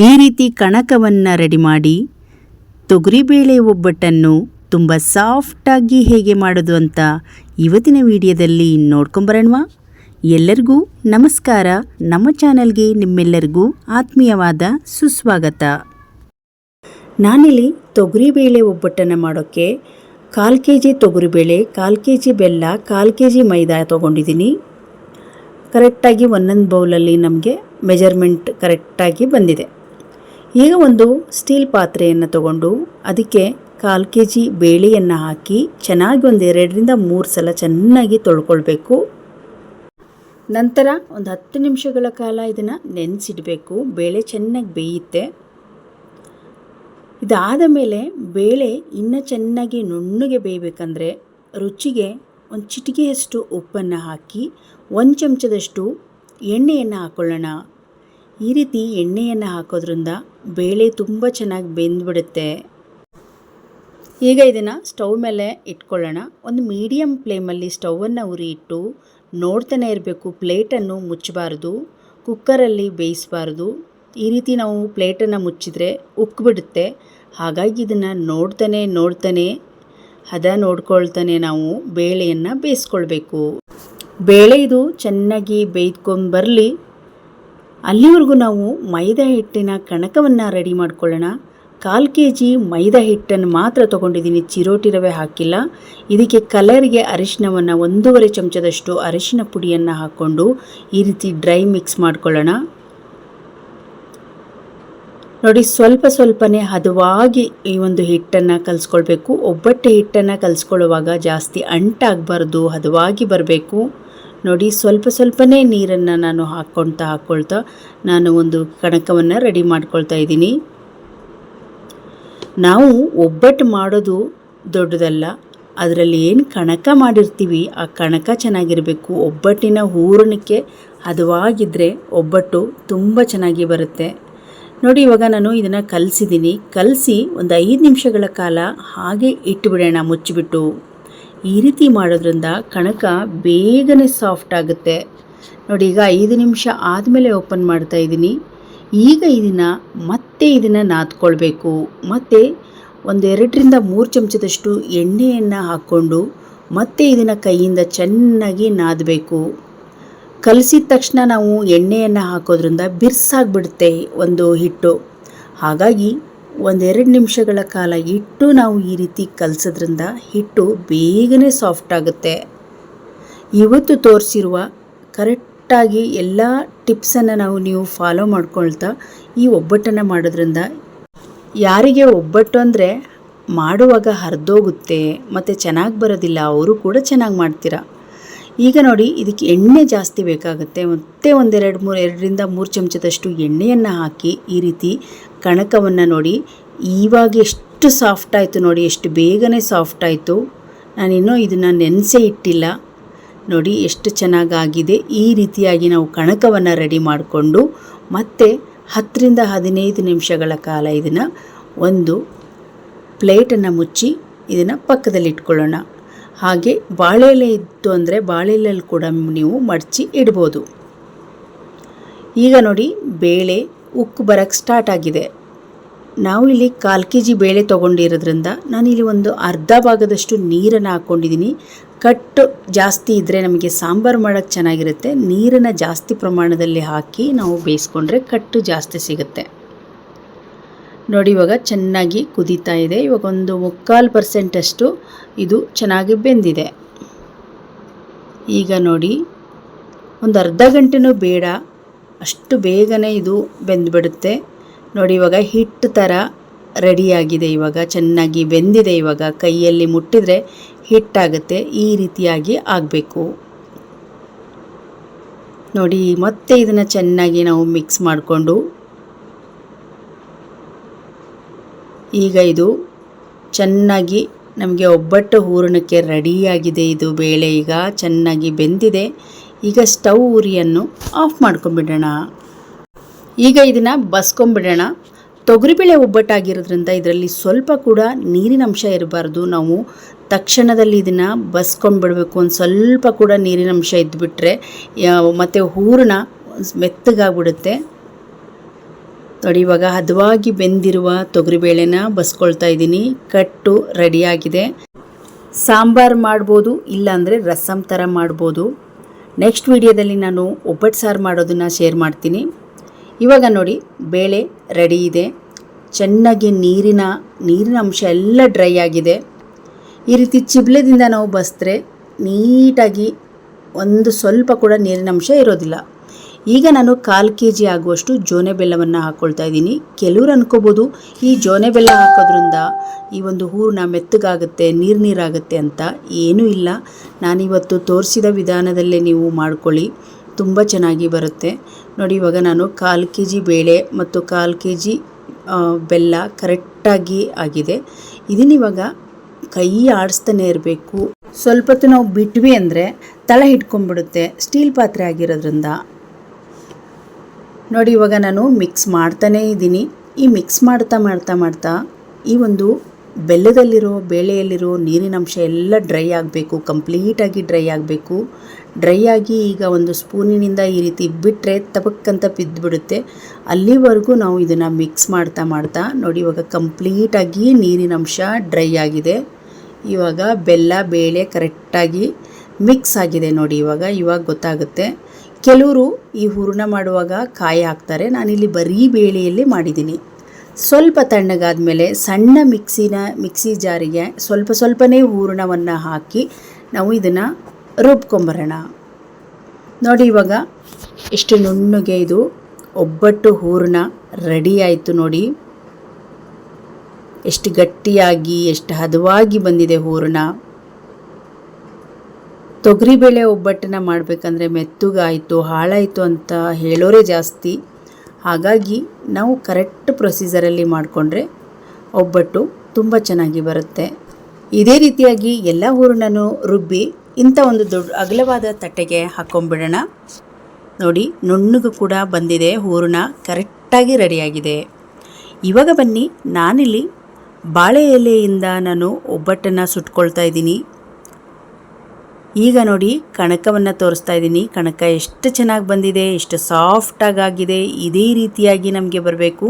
ಈ ರೀತಿ ಕಣಕವನ್ನು ರೆಡಿ ಮಾಡಿ ತೊಗರಿಬೇಳೆ ಒಬ್ಬಟ್ಟನ್ನು ತುಂಬ ಸಾಫ್ಟಾಗಿ ಹೇಗೆ ಮಾಡೋದು ಅಂತ ಇವತ್ತಿನ ವಿಡಿಯೋದಲ್ಲಿ ನೋಡ್ಕೊಂಬರೋಣವಾ ಎಲ್ಲರಿಗೂ ನಮಸ್ಕಾರ. ನಮ್ಮ ಚಾನಲ್ಗೆ ನಿಮ್ಮೆಲ್ಲರಿಗೂ ಆತ್ಮೀಯವಾದ ಸುಸ್ವಾಗತ. ನಾನಿಲ್ಲಿ ತೊಗರಿಬೇಳೆ ಒಬ್ಬಟ್ಟನ್ನು ಮಾಡೋಕ್ಕೆ ಕಾಲು ಕೆ ಜಿ ತೊಗರಿಬೇಳೆ ಕಾಲು ಕೆ ಜಿ ಬೆಲ್ಲ, ಕಾಲು ಕೆ ಜಿ ಮೈದಾ ತೊಗೊಂಡಿದ್ದೀನಿ. ಕರೆಕ್ಟಾಗಿ ಒಂದೊಂದು ಬೌಲಲ್ಲಿ ನಮಗೆ ಮೆಜರ್ಮೆಂಟ್ ಕರೆಕ್ಟಾಗಿ ಬಂದಿದೆ. ಈಗ ಒಂದು ಸ್ಟೀಲ್ ಪಾತ್ರೆಯನ್ನು ತಗೊಂಡು ಅದಕ್ಕೆ ಕಾಲು ಕೆ ಜಿ ಬೇಳೆಯನ್ನು ಹಾಕಿ ಚೆನ್ನಾಗಿ ಒಂದು ಎರಡರಿಂದ ಮೂರು ಸಲ ಚೆನ್ನಾಗಿ ತೊಳ್ಕೊಳ್ಬೇಕು. ನಂತರ ಒಂದು ಹತ್ತು ನಿಮಿಷಗಳ ಕಾಲ ಇದನ್ನು ನೆನೆಸಿಡಬೇಕು. ಬೇಳೆ ಚೆನ್ನಾಗಿ ಬೇಯುತ್ತೆ. ಇದಾದ ಮೇಲೆ ಬೇಳೆ ಇನ್ನೂ ಚೆನ್ನಾಗಿ ನುಣ್ಣಗೆ ಬೇಯಬೇಕಂದ್ರೆ ರುಚಿಗೆ ಒಂದು ಚಿಟಿಕೆಯಷ್ಟು ಉಪ್ಪನ್ನು ಹಾಕಿ ಒಂದು ಚಮಚದಷ್ಟು ಎಣ್ಣೆಯನ್ನು ಹಾಕ್ಕೊಳ್ಳೋಣ ಈ ರೀತಿ ಎಣ್ಣೆಯನ್ನು ಹಾಕೋದ್ರಿಂದ ಬೇಳೆ ತುಂಬ ಚೆನ್ನಾಗಿ ಬೆಂದ್ಬಿಡುತ್ತೆ. ಈಗ ಇದನ್ನು ಸ್ಟವ್ ಮೇಲೆ ಇಟ್ಕೊಳ್ಳೋಣ. ಒಂದು ಮೀಡಿಯಮ್ ಫ್ಲೇಮಲ್ಲಿ ಸ್ಟೌವನ್ನು ಉರಿ ಇಟ್ಟು ನೋಡ್ತಾನೆ ಇರಬೇಕು, ಪ್ಲೇಟನ್ನು ಮುಚ್ಚಬಾರ್ದು, ಕುಕ್ಕರಲ್ಲಿ ಬೇಯಿಸಬಾರ್ದು. ಈ ರೀತಿ ನಾವು ಪ್ಲೇಟನ್ನು ಮುಚ್ಚಿದರೆ ಉಕ್ಕಿಬಿಡುತ್ತೆ ಹಾಗಾಗಿ ಇದನ್ನು ನೋಡ್ತಾನೆ ನೋಡ್ತಾನೆ, ಹದ ನೋಡ್ಕೊಳ್ತಾನೆ ನಾವು ಬೇಳೆಯನ್ನು ಬೇಯಿಸ್ಕೊಳ್ಬೇಕು. ಬೇಳೆ ಇದು ಚೆನ್ನಾಗಿ ಬೇಯ್ಕೊಂಡು ಬರಲಿ. ಅಲ್ಲಿವರೆಗೂ ನಾವು ಮೈದಾ ಹಿಟ್ಟಿನ ಕಣಕವನ್ನು ರೆಡಿ ಮಾಡ್ಕೊಳ್ಳೋಣ. ಕಾಲು ಕೆ ಜಿ ಮೈದಾ ಹಿಟ್ಟನ್ನು ಮಾತ್ರ ತೊಗೊಂಡಿದ್ದೀನಿ, ಚಿರೋಟಿ ರವೆ ಹಾಕಿಲ್ಲ. ಇದಕ್ಕೆ ಕಲರ್ಗೆ ಅರಿಶಿನವನ್ನು ಒಂದೂವರೆ ಚಮಚದಷ್ಟು ಅರಿಶಿನ ಪುಡಿಯನ್ನು ಹಾಕ್ಕೊಂಡು ಈ ರೀತಿ ಡ್ರೈ ಮಿಕ್ಸ್ ಮಾಡ್ಕೊಳ್ಳೋಣ. ನೋಡಿ, ಸ್ವಲ್ಪ ಸ್ವಲ್ಪನೇ ಹದವಾಗಿ ಈ ಒಂದು ಹಿಟ್ಟನ್ನು ಕಲಿಸ್ಕೊಳ್ಬೇಕು. ಒಬ್ಬಟ್ಟೆ ಹಿಟ್ಟನ್ನು ಕಲಿಸ್ಕೊಳ್ಳುವಾಗ ಜಾಸ್ತಿ ಅಂಟಾಗಬಾರ್ದು, ಹದವಾಗಿ ಬರಬೇಕು. ನೋಡಿ, ಸ್ವಲ್ಪ ಸ್ವಲ್ಪನೇ ನೀರನ್ನು ನಾನು ಹಾಕ್ಕೊಳ್ತಾ ಹಾಕ್ಕೊಳ್ತಾ ನಾನು ಒಂದು ಕಣಕವನ್ನು ರೆಡಿ ಮಾಡ್ಕೊಳ್ತಾ ಇದ್ದೀನಿ. ನಾವು ಒಬ್ಬಟ್ಟು ಮಾಡೋದು ದೊಡ್ಡದಲ್ಲ, ಅದರಲ್ಲಿ ಏನು ಕಣಕ ಮಾಡಿರ್ತೀವಿ, ಆ ಕಣಕ ಚೆನ್ನಾಗಿರಬೇಕು. ಒಬ್ಬಟ್ಟಿನ ಹೂರಣಕ್ಕೆ ಹದವಾಗಿದ್ದರೆ ಒಬ್ಬಟ್ಟು ತುಂಬ ಚೆನ್ನಾಗಿ ಬರುತ್ತೆ. ನೋಡಿ, ಇವಾಗ ನಾನು ಇದನ್ನು ಕಲಸಿದ್ದೀನಿ. ಕಲಸಿ ಒಂದು ಐದು ನಿಮಿಷಗಳ ಕಾಲ ಹಾಗೆ ಇಟ್ಟುಬಿಡೋಣ ಮುಚ್ಚಿಬಿಟ್ಟು. ಈ ರೀತಿ ಮಾಡೋದ್ರಿಂದ ಕಣಕ ಬೇಗನೆ ಸಾಫ್ಟ್ ಆಗುತ್ತೆ. ನೋಡಿ, ಈಗ ಐದು ನಿಮಿಷ ಆದಮೇಲೆ ಓಪನ್ ಮಾಡ್ತಾ ಇದ್ದೀನಿ. ಈಗ ಇದನ್ನು ಮತ್ತೆ ಇದನ್ನು ನಾದ್ಕೊಳ್ಬೇಕು. ಮತ್ತು ಒಂದೆರಡರಿಂದ ಮೂರು ಚಮಚದಷ್ಟು ಎಣ್ಣೆಯನ್ನು ಹಾಕ್ಕೊಂಡು ಮತ್ತೆ ಇದನ್ನು ಕೈಯಿಂದ ಚೆನ್ನಾಗಿ ನಾದಬೇಕು. ಕಲಸಿದ ತಕ್ಷಣ ನಾವು ಎಣ್ಣೆಯನ್ನು ಹಾಕೋದ್ರಿಂದ ಬಿರ್ಸಾಗ್ಬಿಡುತ್ತೆ ಒಂದು ಹಿಟ್ಟು. ಹಾಗಾಗಿ ಒಂದೆರಡು ನಿಮಿಷಗಳ ಕಾಲ ಇಟ್ಟು ನಾವು ಈ ರೀತಿ ಕಲಸೋದ್ರಿಂದ ಹಿಟ್ಟು ಬೇಗನೆ ಸಾಫ್ಟ್ ಆಗುತ್ತೆ. ಇವತ್ತು ತೋರಿಸಿರುವ ಕರೆಕ್ಟಾಗಿ ಎಲ್ಲ ಟಿಪ್ಸನ್ನು ನಾವು ನೀವು ಫಾಲೋ ಮಾಡ್ಕೊಳ್ತಾ ಈ ಒಬ್ಬಟ್ಟನ್ನು ಮಾಡೋದ್ರಿಂದ ಯಾರಿಗೆ ಒಬ್ಬಟ್ಟು ಅಂದರೆ ಮಾಡುವಾಗ ಹರಿದೋಗುತ್ತೆ, ಮತ್ತು ಚೆನ್ನಾಗಿ ಬರೋದಿಲ್ಲ, ಅವರು ಕೂಡ ಚೆನ್ನಾಗಿ ಮಾಡ್ತೀರಾ? ಈಗ ನೋಡಿ, ಇದಕ್ಕೆ ಎಣ್ಣೆ ಜಾಸ್ತಿ ಬೇಕಾಗುತ್ತೆ. ಮತ್ತೆ ಒಂದೆರಡು ಮೂರು, ಎರಡರಿಂದ ಮೂರು ಚಮಚದಷ್ಟು ಎಣ್ಣೆಯನ್ನು ಹಾಕಿ ಈ ರೀತಿ ಕಣಕವನ್ನು ನೋಡಿ. ಇವಾಗ ಎಷ್ಟು ಸಾಫ್ಟ್ ಆಯಿತು ನೋಡಿ, ಎಷ್ಟು ಬೇಗನೆ ಸಾಫ್ಟ್ ಆಯಿತು. ನಾನಿನ್ನೂ ಇದನ್ನು ನೆನೆಸೇ ಇಟ್ಟಿಲ್ಲ. ನೋಡಿ, ಎಷ್ಟು ಚೆನ್ನಾಗಾಗಿದೆ. ಈ ರೀತಿಯಾಗಿ ನಾವು ಕಣಕವನ್ನು ರೆಡಿ ಮಾಡಿಕೊಂಡು ಮತ್ತೆ ಹತ್ತರಿಂದ ಹದಿನೈದು ನಿಮಿಷಗಳ ಕಾಲ ಇದನ್ನು ಒಂದು ಪ್ಲೇಟನ್ನು ಮುಚ್ಚಿ ಇದನ್ನು ಪಕ್ಕದಲ್ಲಿ ಇಟ್ಕೊಳ್ಳೋಣ ಹಾಗೆ ಬಾಳೆಲೆ ಇತ್ತು ಅಂದರೆ ಬಾಳೆಲೆಯಲ್ಲಿ ಕೂಡ ನೀವು ಮಡಚಿ ಇಡ್ಬೋದು. ಈಗ ನೋಡಿ ಬೇಳೆ ಉಕ್ಕು ಬರೋಕ್ಕೆ ಸ್ಟಾರ್ಟ್ ಆಗಿದೆ. ನಾವು ಇಲ್ಲಿ ಕಾಲು ಕೆ ಜಿ ಬೇಳೆ ತೊಗೊಂಡಿರೋದ್ರಿಂದ ನಾನಿಲ್ಲಿ ಒಂದು ಅರ್ಧ ಭಾಗದಷ್ಟು ನೀರನ್ನು ಹಾಕ್ಕೊಂಡಿದ್ದೀನಿ ಕಟ್ಟು ಜಾಸ್ತಿ ಇದ್ದರೆ ನಮಗೆ ಸಾಂಬಾರು ಮಾಡೋಕ್ಕೆ ಚೆನ್ನಾಗಿರುತ್ತೆ. ನೀರನ್ನು ಜಾಸ್ತಿ ಪ್ರಮಾಣದಲ್ಲಿ ಹಾಕಿ ನಾವು ಬೇಯಿಸ್ಕೊಂಡ್ರೆ ಕಟ್ಟು ಜಾಸ್ತಿ ಸಿಗುತ್ತೆ. ನೋಡಿ, ಇವಾಗ ಚೆನ್ನಾಗಿ ಕುದೀತಾ ಇದೆ. ಇವಾಗ ಒಂದು ಮುಕ್ಕಾಲು ಪರ್ಸೆಂಟಷ್ಟು ಇದು ಚೆನ್ನಾಗಿ ಬೆಂದಿದೆ. ಈಗ ನೋಡಿ, ಒಂದು ಅರ್ಧ ಗಂಟೆನೂ ಬೇಡ. ಅಷ್ಟು ಬೇಗನೆ ಇದು ಬೆಂದುಬಿಡುತ್ತೆ. ನೋಡಿ, ಇವಾಗ ಹಿಟ್ಟು ಥರ ರೆಡಿಯಾಗಿದೆ ಇವಾಗ. ಚೆನ್ನಾಗಿ ಬೆಂದಿದೆ ಇವಾಗ. ಕೈಯಲ್ಲಿ ಮುಟ್ಟಿದರೆ ಹಿಟ್ಟಾಗುತ್ತೆ ಈ ರೀತಿಯಾಗಿ ಆಗಬೇಕು. ನೋಡಿ, ಮತ್ತೆ ಇದನ್ನು ಚೆನ್ನಾಗಿ ನಾವು ಮಿಕ್ಸ್ ಮಾಡಿಕೊಂಡು ಈಗ ಇದು ಚೆನ್ನಾಗಿ ನಮಗೆ ಒಬ್ಬಟ್ಟು ಹೂರಣಕ್ಕೆ ರೆಡಿಯಾಗಿದೆ ಇದು ಬೇಳೆ ಈಗ ಚೆನ್ನಾಗಿ ಬೆಂದಿದೆ. ಈಗ ಸ್ಟವ್ ಉರಿಯನ್ನು ಆಫ್ ಮಾಡ್ಕೊಂಬಿಡೋಣ ಈಗ ಇದನ್ನು ಬಸ್ಕೊಂಬಿಡೋಣ ತೊಗರಿಬೇಳೆ ಒಬ್ಬಟ್ಟಾಗಿರೋದ್ರಿಂದ ಇದರಲ್ಲಿ ಸ್ವಲ್ಪ ಕೂಡ ನೀರಿನ ಅಂಶ ಇರಬಾರ್ದು. ನಾವು ತಕ್ಷಣದಲ್ಲಿ ಇದನ್ನು ಬಸ್ಕೊಂಬಿಡಬೇಕು ಒಂದು ಸ್ವಲ್ಪ ಕೂಡ ನೀರಿನ ಅಂಶ ಇದ್ದುಬಿಟ್ರೆ ಮತ್ತು ಹೂರಣ ಮೆತ್ತಗಾಗ್ಬಿಡುತ್ತೆ. ನೋಡಿ, ಇವಾಗ ಹದವಾಗಿ ಬೆಂದಿರುವ ತೊಗರಿಬೇಳೆನ ಬಸ್ಕೊಳ್ತಾ ಇದ್ದೀನಿ. ಕಟ್ಟು ರೆಡಿಯಾಗಿದೆ. ಸಾಂಬಾರು ಮಾಡ್ಬೋದು, ಇಲ್ಲಾಂದರೆ ರಸಮ್ ಥರ ಮಾಡ್ಬೋದು. ನೆಕ್ಸ್ಟ್ ವಿಡಿಯೋದಲ್ಲಿ ನಾನು ಒಬ್ಬಟ್ಟು ಸಾರು ಮಾಡೋದನ್ನು ಶೇರ್ ಮಾಡ್ತೀನಿ. ಇವಾಗ ನೋಡಿ, ಬೇಳೆ ರೆಡಿ ಇದೆ. ಚೆನ್ನಾಗಿ ನೀರಿನ ನೀರಿನ ಅಂಶ ಎಲ್ಲ ಡ್ರೈ ಆಗಿದೆ. ಈ ರೀತಿ ಚಿಬ್ಲೆದಿಂದ ನಾವು ಬಸಿದ್ರೆ ನೀಟಾಗಿ ಒಂದು ಸ್ವಲ್ಪ ಕೂಡ ನೀರಿನ ಅಂಶ ಇರೋದಿಲ್ಲ. ಈಗ ನಾನು ಕಾಲು ಕೆ ಜಿ ಆಗುವಷ್ಟು ಜೋನೆ ಬೆಲ್ಲವನ್ನು ಹಾಕ್ಕೊಳ್ತಾ ಇದ್ದೀನಿ. ಕೆಲವರು ಅನ್ಕೋಬೋದು, ಈ ಜೋನೆ ಬೆಲ್ಲ ಹಾಕೋದ್ರಿಂದ ಈ ಒಂದು ಹೂರಣ ಮೆತ್ತಗಾಗುತ್ತೆ, ನೀರು ನೀರಾಗುತ್ತೆ ಅಂತ ಏನೂ ಇಲ್ಲ. ನಾನಿವತ್ತು ತೋರಿಸಿದ ವಿಧಾನದಲ್ಲೇ ನೀವು ಮಾಡ್ಕೊಳ್ಳಿ. ತುಂಬ ಚೆನ್ನಾಗಿ ಬರುತ್ತೆ. ನೋಡಿ, ಇವಾಗ ನಾನು ಕಾಲು ಕೆ ಜಿ ಬೇಳೆ ಮತ್ತು ಕಾಲು ಕೆ ಜಿ ಬೆಲ್ಲ ಕರೆಕ್ಟಾಗಿ ಆಗಿದೆ. ಇದನ್ನಿವಾಗ ಕೈ ಆಡಿಸ್ತಾನೆ ಇರಬೇಕು. ಸ್ವಲ್ಪ ಹೊತ್ತು ನಾವು ಬಿಟ್ವಿ ಅಂದರೆ ತಳ ಹಿಡ್ಕೊಂಡ್ಬಿಡುತ್ತೆ. ಸ್ಟೀಲ್ ಪಾತ್ರೆ ಆಗಿರೋದ್ರಿಂದ ನೋಡಿ, ಇವಾಗ ನಾನು ಮಿಕ್ಸ್ ಮಾಡ್ತಾನೇ ಇದ್ದೀನಿ. ಈ ಮಿಕ್ಸ್ ಮಾಡ್ತಾ ಮಾಡ್ತಾ ಮಾಡ್ತಾ ಈ ಒಂದು ಬೆಲ್ಲದಲ್ಲಿರೋ, ಬೇಳೆಯಲ್ಲಿರೋ ನೀರಿನ ಅಂಶ ಎಲ್ಲ ಡ್ರೈ ಆಗಬೇಕು ಕಂಪ್ಲೀಟಾಗಿ ಡ್ರೈ ಆಗಬೇಕು. ಡ್ರೈ ಆಗಿ ಈಗ ಒಂದು ಸ್ಪೂನಿನಿಂದ ಈ ರೀತಿ ಬಿಟ್ಟರೆ ತಪಕ್ಕಂತ ಬಿದ್ದುಬಿಡುತ್ತೆ ಅಲ್ಲಿವರೆಗೂ ನಾವು ಇದನ್ನು ಮಿಕ್ಸ್ ಮಾಡ್ತಾ ಮಾಡ್ತಾ ನೋಡಿ, ಇವಾಗ ಕಂಪ್ಲೀಟಾಗಿ ನೀರಿನ ಅಂಶ ಡ್ರೈ ಆಗಿದೆ. ಇವಾಗ ಬೆಲ್ಲ, ಬೇಳೆ ಕರೆಕ್ಟಾಗಿ ಮಿಕ್ಸ್ ಆಗಿದೆ ನೋಡಿ, ಇವಾಗ ಇವಾಗ ಗೊತ್ತಾಗುತ್ತೆ. ಕೆಲವರು ಈ ಹೂರಣ ಮಾಡುವಾಗ ಕಾಯಿ ಹಾಕ್ತಾರೆ. ನಾನಿಲ್ಲಿ ಬರೀ ಬೇಳೆಯಲ್ಲಿ ಮಾಡಿದ್ದೀನಿ. ಸ್ವಲ್ಪ ತಣ್ಣಗಾದ ಮೇಲೆ ಸಣ್ಣ ಮಿಕ್ಸಿನ, ಮಿಕ್ಸಿ ಜಾರಿಗೆ ಸ್ವಲ್ಪ ಸ್ವಲ್ಪನೇ ಹೂರಣವನ್ನು ಹಾಕಿ ನಾವು ಇದನ್ನು ರುಬ್ಕೊಂಬರೋಣ. ನೋಡಿ ಇವಾಗ ಎಷ್ಟು ನುಣ್ಣಗೆ ಇದು ಒಬ್ಬಟ್ಟು ಹೂರಣ ರೆಡಿ ಆಯಿತು ನೋಡಿ. ಎಷ್ಟು ಗಟ್ಟಿಯಾಗಿ, ಎಷ್ಟು ಹದವಾಗಿ ಬಂದಿದೆ ಹೂರಣ. ತೊಗರಿಬೇಳೆ ಒಬ್ಬಟ್ಟನ್ನು ಮಾಡಬೇಕಂದ್ರೆ ಮೆತ್ತಗಾಯಿತು, ಹಾಳಾಯಿತು ಅಂತ ಹೇಳೋರೇ ಜಾಸ್ತಿ. ಹಾಗಾಗಿ ನಾವು ಕರೆಕ್ಟ್ ಪ್ರೊಸೀಜರಲ್ಲಿ ಮಾಡಿಕೊಂಡ್ರೆ ಒಬ್ಬಟ್ಟು ತುಂಬ ಚೆನ್ನಾಗಿ ಬರುತ್ತೆ. ಇದೇ ರೀತಿಯಾಗಿ ಎಲ್ಲ ಹೂರಣನೂ ರುಬ್ಬಿ ಇಂಥ ಒಂದು ದೊಡ್ಡ ಅಗಲವಾದ ತಟ್ಟೆಗೆ ಹಾಕ್ಕೊಂಬಿಡೋಣ ನೋಡಿ, ನುಣ್ಣಗೂ ಕೂಡ ಬಂದಿದೆ, ಹೂರಣ ಕರೆಕ್ಟಾಗಿ ರೆಡಿಯಾಗಿದೆ. ಇವಾಗ ಬನ್ನಿ, ನಾನಿಲ್ಲಿ ಬಾಳೆ ಎಲೆಯಿಂದ ನಾನು ಒಬ್ಬಟ್ಟನ್ನು ಸುಟ್ಕೊಳ್ತಾ ಇದ್ದೀನಿ. ಈಗ ನೋಡಿ ಕಣಕವನ್ನು ತೋರಿಸ್ತಾ ಇದ್ದೀನಿ. ಕಣಕ ಎಷ್ಟು ಚೆನ್ನಾಗಿ ಬಂದಿದೆ, ಎಷ್ಟು ಸಾಫ್ಟಾಗಾಗಿದೆ ಇದೇ ರೀತಿಯಾಗಿ ನಮಗೆ ಬರಬೇಕು.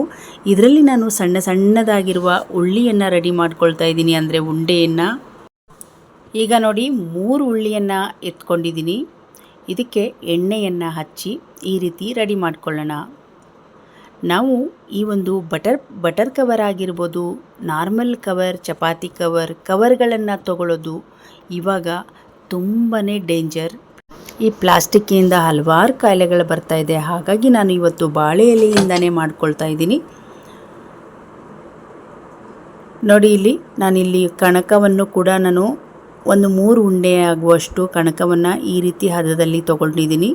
ಇದರಲ್ಲಿ ನಾನು ಸಣ್ಣ ಸಣ್ಣದಾಗಿರುವ ಉಳ್ಳಿಯನ್ನು ರೆಡಿ ಮಾಡ್ಕೊಳ್ತಾ ಇದ್ದೀನಿ, ಅಂದರೆ ಉಂಡೆಯನ್ನು. ಈಗ ನೋಡಿ ಮೂರು ಉಳ್ಳಿಯನ್ನು ಎತ್ಕೊಂಡಿದ್ದೀನಿ. ಇದಕ್ಕೆ ಎಣ್ಣೆಯನ್ನು ಹಚ್ಚಿ ಈ ರೀತಿ ರೆಡಿ ಮಾಡ್ಕೊಳ್ಳೋಣ. ನಾವು ಈ ಒಂದು ಬಟರ್ ಬಟರ್ ಕವರ್ ಆಗಿರ್ಬೋದು, ನಾರ್ಮಲ್ ಕವರ್, ಚಪಾತಿ ಕವರ್, ಕವರ್ಗಳನ್ನು ತಗೊಳ್ಳೋದು ಇವಾಗ ತುಂಬಾ ಡೇಂಜರ್. ಈ ಪ್ಲಾಸ್ಟಿಕ್ಕಿಂದ ಹಲವಾರು ಕಾಯಿಲೆಗಳು ಬರ್ತಾ ಇದೆ. ಹಾಗಾಗಿ ನಾನು ಇವತ್ತು ಬಾಳೆ ಎಲೆಯಿಂದನೇ ಮಾಡ್ಕೊಳ್ತಾ ಇದ್ದೀನಿ. ನೋಡಿ ಇಲ್ಲಿ, ನಾನಿಲ್ಲಿ ಕಣಕವನ್ನು ಕೂಡ ನಾನು ಒಂದು ಮೂರು ಉಂಡೆ ಆಗುವಷ್ಟು ಕಣಕವನ್ನು ಈ ರೀತಿ ಹದದಲ್ಲಿ ತಗೊಂಡಿದ್ದೀನಿ.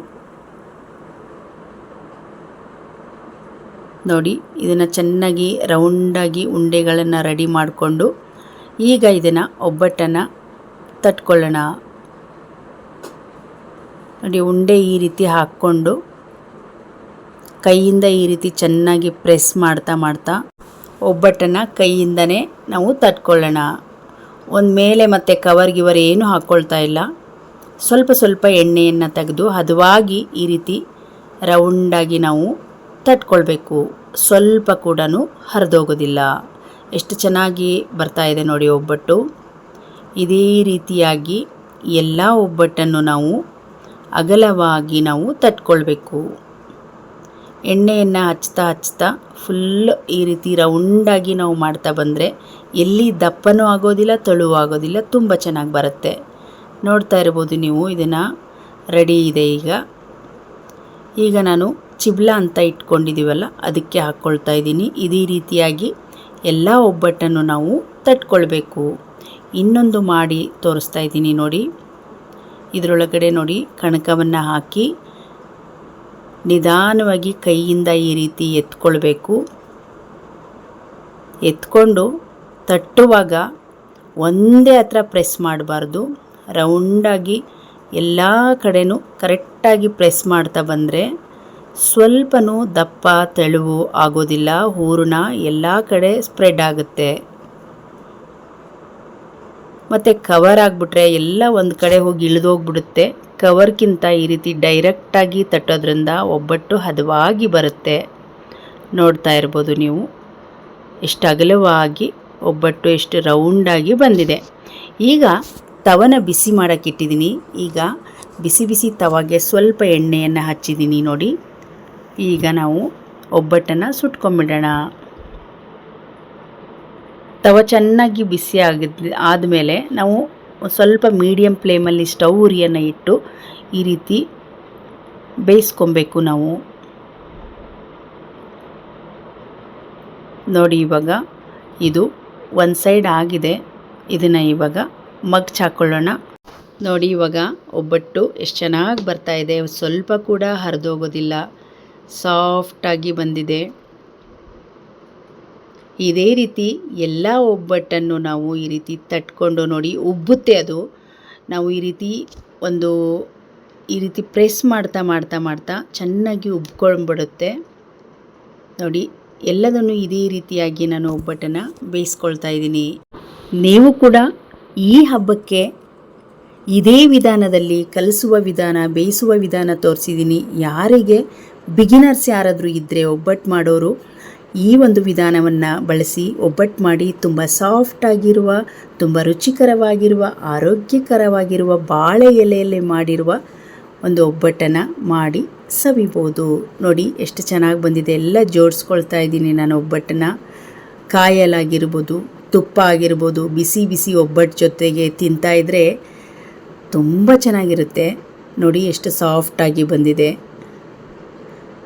ನೋಡಿ, ಇದನ್ನು ಚೆನ್ನಾಗಿ ರೌಂಡಾಗಿ ಉಂಡೆಗಳನ್ನು ರೆಡಿ ಮಾಡಿಕೊಂಡು ಈಗ ಇದನ್ನು ಒಬ್ಬಟ್ಟನ್ನು ತಟ್ಕೊಳ್ಳೋಣ. ನೋಡಿ, ಉಂಡೆ ಈ ರೀತಿ ಹಾಕ್ಕೊಂಡು ಕೈಯಿಂದ ಈ ರೀತಿ ಚೆನ್ನಾಗಿ ಪ್ರೆಸ್ ಮಾಡ್ತಾ ಮಾಡ್ತಾ ಒಬ್ಬಟ್ಟನ್ನು ಕೈಯಿಂದನೇ ನಾವು ತಟ್ಕೊಳ್ಳೋಣ. ಒಂದು ಮೇಲೆ ಮತ್ತು ಕವರ್ ಗಿವರ್ ಏನು ಹಾಕ್ಕೊಳ್ತಾ ಇಲ್ಲ. ಸ್ವಲ್ಪ ಸ್ವಲ್ಪ ಎಣ್ಣೆಯನ್ನು ತೆಗೆದು ಹದವಾಗಿ ಈ ರೀತಿ ರೌಂಡಾಗಿ ನಾವು ತಟ್ಕೊಳ್ಬೇಕು. ಸ್ವಲ್ಪ ಕೂಡ ಹರಿದೋಗೋದಿಲ್ಲ. ಎಷ್ಟು ಚೆನ್ನಾಗಿ ಬರ್ತಾ ಇದೆ ನೋಡಿ ಒಬ್ಬಟ್ಟು. ಇದೇ ರೀತಿಯಾಗಿ ಎಲ್ಲ ಒಬ್ಬಟ್ಟನ್ನು ನಾವು ಅಗಲವಾಗಿ ನಾವು ತಟ್ಕೊಳ್ಬೇಕು. ಎಣ್ಣೆಯನ್ನು ಹಚ್ತಾ ಹಚ್ತಾ ಫುಲ್ ಈ ರೀತಿ ರೌಂಡಾಗಿ ನಾವು ಮಾಡ್ತಾ ಬಂದರೆ ಎಲ್ಲಿ ದಪ್ಪನೂ ಆಗೋದಿಲ್ಲ, ತಳುವು ಆಗೋದಿಲ್ಲ, ತುಂಬ ಚೆನ್ನಾಗಿ ಬರುತ್ತೆ. ನೋಡ್ತಾ ಇರ್ಬೋದು ನೀವು, ಇದನ್ನು ರೆಡಿ ಇದೆ ಈಗ. ಈಗ ನಾನು ಚಿಬ್ಲ ಅಂತ ಇಟ್ಕೊಂಡಿದ್ದೀವಲ್ಲ ಅದಕ್ಕೆ ಹಾಕ್ಕೊಳ್ತಾ ಇದ್ದೀನಿ. ಇದೇ ರೀತಿಯಾಗಿ ಎಲ್ಲ ಒಬ್ಬಟ್ಟನ್ನು ನಾವು ತಟ್ಕೊಳ್ಬೇಕು. ಇನ್ನೊಂದು ಮಾಡಿ ತೋರಿಸ್ತಾ ಇದ್ದೀನಿ ನೋಡಿ. ಇದರೊಳಗಡೆ ನೋಡಿ, ಕಣಕವನ್ನು ಹಾಕಿ ನಿಧಾನವಾಗಿ ಕೈಯಿಂದ ಈ ರೀತಿ ಎತ್ಕೊಳ್ಬೇಕು. ಎತ್ಕೊಂಡು ತಟ್ಟುವಾಗ ಒಂದೇ ಹತ್ರ ಪ್ರೆಸ್ ಮಾಡಬಾರ್ದು. ರೌಂಡಾಗಿ ಎಲ್ಲ ಕಡೆನೂ ಕರೆಕ್ಟಾಗಿ ಪ್ರೆಸ್ ಮಾಡ್ತಾ ಬಂದರೆ ಸ್ವಲ್ಪನೂ ದಪ್ಪ, ತೆಳುವು ಆಗೋದಿಲ್ಲ. ಹೂರಣ ಎಲ್ಲ ಕಡೆ ಸ್ಪ್ರೆಡ್ ಆಗುತ್ತೆ. ಮತ್ತು ಕವರ್ ಆಗಿಬಿಟ್ರೆ ಎಲ್ಲ ಒಂದು ಕಡೆ ಹೋಗಿ ಇಳಿದೋಗ್ಬಿಡುತ್ತೆ ಕವರ್ಗಿಂತ ಈ ರೀತಿ ಡೈರೆಕ್ಟಾಗಿ ತಟ್ಟೋದ್ರಿಂದ ಒಬ್ಬಟ್ಟು ಹದವಾಗಿ ಬರುತ್ತೆ. ನೋಡ್ತಾ ಇರ್ಬೋದು ನೀವು. ಎಷ್ಟು ಅಗಲವಾಗಿ ಒಬ್ಬಟ್ಟು ಎಷ್ಟು ರೌಂಡಾಗಿ ಬಂದಿದೆ. ಈಗ ತವನ ಬಿಸಿ ಮಾಡೋಕ್ಕಿಟ್ಟಿದ್ದೀನಿ ಈಗ ಬಿಸಿ ಬಿಸಿ ತವಾಗೆ ಸ್ವಲ್ಪ ಎಣ್ಣೆಯನ್ನು ಹಚ್ಚಿದ್ದೀನಿ ನೋಡಿ. ಈಗ ನಾವು ಒಬ್ಬಟ್ಟನ್ನು ಸುಟ್ಕೊಂಬಿಡೋಣ ತವ ಚೆನ್ನಾಗಿ ಬಿಸಿ ಆಗಿದ್ದು ಆದಮೇಲೆ ನಾವು ಸ್ವಲ್ಪ ಮೀಡಿಯಮ್ ಫ್ಲೇಮಲ್ಲಿ ಸ್ಟವ್ ಉರಿಯನ್ನು ಇಟ್ಟು ಈ ರೀತಿ ಬೇಯಿಸ್ಕೊಬೇಕು ನಾವು. ನೋಡಿ ಇವಾಗ ಇದು ಒಂದು ಸೈಡ್ ಆಗಿದೆ, ಇದನ್ನು ಇವಾಗ ಮಗ್ಚ್ ಹಾಕ್ಕೊಳ್ಳೋಣ ನೋಡಿ ಇವಾಗ ಒಬ್ಬಟ್ಟು ಎಷ್ಟು ಚೆನ್ನಾಗಿ ಬರ್ತಾಯಿದೆ ಸ್ವಲ್ಪ ಕೂಡ ಹರಿದೋಗೋದಿಲ್ಲ ಸಾಫ್ಟಾಗಿ ಬಂದಿದೆ. ಇದೇ ರೀತಿ ಎಲ್ಲ ಒಬ್ಬಟ್ಟನ್ನು ನಾವು ಈ ರೀತಿ ತಟ್ಕೊಂಡು ನೋಡಿ ಉಬ್ಬುತ್ತೆ ಅದು. ನಾವು ಈ ರೀತಿ ಒಂದು ಈ ರೀತಿ ಪ್ರೆಸ್ ಮಾಡ್ತಾ ಮಾಡ್ತಾ ಮಾಡ್ತಾ ಚೆನ್ನಾಗಿ ಉಬ್ಕೊಂಡ್ಬಿಡುತ್ತೆ ನೋಡಿ, ಎಲ್ಲದನ್ನು ಇದೇ ರೀತಿಯಾಗಿ ನಾನು ಒಬ್ಬಟ್ಟನ್ನು ಬೇಯಿಸ್ಕೊಳ್ತಾ ಇದ್ದೀನಿ. ನೀವು ಕೂಡ ಈ ಹಬ್ಬಕ್ಕೆ ಇದೇ ವಿಧಾನದಲ್ಲಿ ಕಲಿಸುವ ವಿಧಾನ, ಬೇಯಿಸುವ ವಿಧಾನ ತೋರಿಸಿದ್ದೀನಿ. ಯಾರಿಗೆ ಬಿಗಿನರ್ಸ್ ಯಾರಾದರೂ ಇದ್ದರೆ ಒಬ್ಬಟ್ಟು ಮಾಡೋರು ಈ ಒಂದು ವಿಧಾನವನ್ನು ಬಳಸಿ ಒಬ್ಬಟ್ಟು ಮಾಡಿ ತುಂಬ ಸಾಫ್ಟಾಗಿರುವ ತುಂಬ ರುಚಿಕರವಾಗಿರುವ, ಆರೋಗ್ಯಕರವಾಗಿರುವ ಬಾಳೆ ಎಲೆಯಲ್ಲಿ ಮಾಡಿರುವ ಒಂದು ಒಬ್ಬಟ್ಟನ್ನು ಮಾಡಿ ಸವಿಬೋದು. ನೋಡಿ, ಎಷ್ಟು ಚೆನ್ನಾಗಿ ಬಂದಿದೆ. ಎಲ್ಲ ಜೋಡಿಸ್ಕೊಳ್ತಾ ಇದ್ದೀನಿ ನಾನು ಒಬ್ಬಟ್ಟನ್ನು. ಕಾಯಲಾಗಿರ್ಬೋದು, ತುಪ್ಪ ಆಗಿರ್ಬೋದು, ಬಿಸಿ ಬಿಸಿ ಒಬ್ಬಟ್ಟು ಜೊತೆಗೆ ತಿಂತಾ ಇದ್ದರೆ ತುಂಬ ಚೆನ್ನಾಗಿರುತ್ತೆ. ನೋಡಿ, ಎಷ್ಟು ಸಾಫ್ಟಾಗಿ ಬಂದಿದೆ.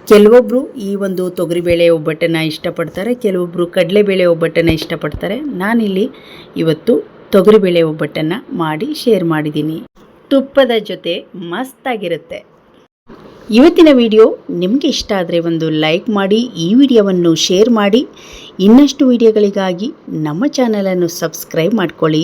ಕೆಲವೊಬ್ಬರು ಈ ಒಂದು ತೊಗರಿಬೇಳೆ ಒಬ್ಬಟ್ಟನ್ನು ಇಷ್ಟಪಡ್ತಾರೆ ಕೆಲವೊಬ್ಬರು ಕಡಲೆಬೇಳೆ ಒಬ್ಬಟ್ಟನ್ನು ಇಷ್ಟಪಡ್ತಾರೆ. ನಾನಿಲ್ಲಿ ಇವತ್ತು ತೊಗರಿಬೇಳೆ ಒಬ್ಬಟ್ಟನ್ನು ಮಾಡಿ ಶೇರ್ ಮಾಡಿದ್ದೀನಿ. ತುಪ್ಪದ ಜೊತೆ ಮಸ್ತಾಗಿರುತ್ತೆ. ಇವತ್ತಿನ ವಿಡಿಯೋ ನಿಮಗೆ ಇಷ್ಟ ಆದರೆ ಒಂದು ಲೈಕ್ ಮಾಡಿ, ಈ ವಿಡಿಯೋವನ್ನು ಶೇರ್ ಮಾಡಿ. ಇನ್ನಷ್ಟು ವಿಡಿಯೋಗಳಿಗಾಗಿ ನಮ್ಮ ಚಾನಲನ್ನು ಸಬ್ಸ್ಕ್ರೈಬ್ ಮಾಡ್ಕೊಳ್ಳಿ.